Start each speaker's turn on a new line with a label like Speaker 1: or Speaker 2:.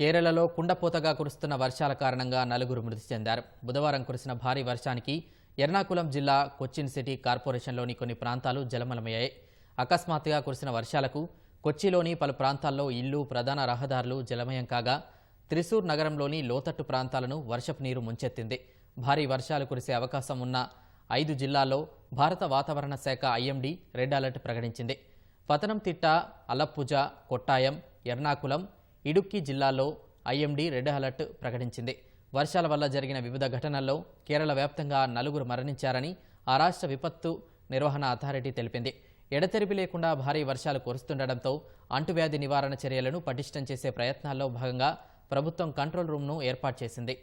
Speaker 1: కేరళలో కుండపోతగా కురుస్తున్న వర్షాల కారణంగా నలుగురు మృతి చెందారు. బుధవారం కురిసిన భారీ వర్షానికి ఎర్నాకుళం జిల్లా కొచ్చిన్ సిటీ కార్పొరేషన్లోని కొన్ని ప్రాంతాలు జలమలమయ్యాయి. అకస్మాత్తుగా కురిసిన వర్షాలకు కొచ్చిలోని పలు ప్రాంతాల్లో ఇళ్ళు ప్రధాన రహదారులు జలమయం కాగా త్రిశూర్ నగరంలోని లోతట్టు ప్రాంతాలను వర్షపు నీరు ముంచెత్తింది. భారీ వర్షాలు కురిసే అవకాశం ఉన్న ఐదు జిల్లాల్లో భారత వాతావరణ శాఖ ఐఎండీ రెడ్ అలర్ట్ ప్రకటించింది. పతనంతిట్ట అలప్పుజ కొట్టాయం ఎర్నాకులం ఇడుక్కి జిల్లాలో ఐఎండీ రెడ్ అలర్ట్ ప్రకటించింది. వర్షాల వల్ల జరిగిన వివిధ ఘటనల్లో కేరళ వ్యాప్తంగా నలుగురు మరణించారని ఆ రాష్ట్ర విపత్తు నిర్వహణ అథారిటీ తెలిపింది. ఎడతెరిపి లేకుండా భారీ వర్షాలు కురుస్తుండటంతో అంటువ్యాధి నివారణ చర్యలను పటిష్టం చేసే ప్రయత్నాల్లో భాగంగా ప్రభుత్వం కంట్రోల్ రూమ్ను ఏర్పాటు చేసింది.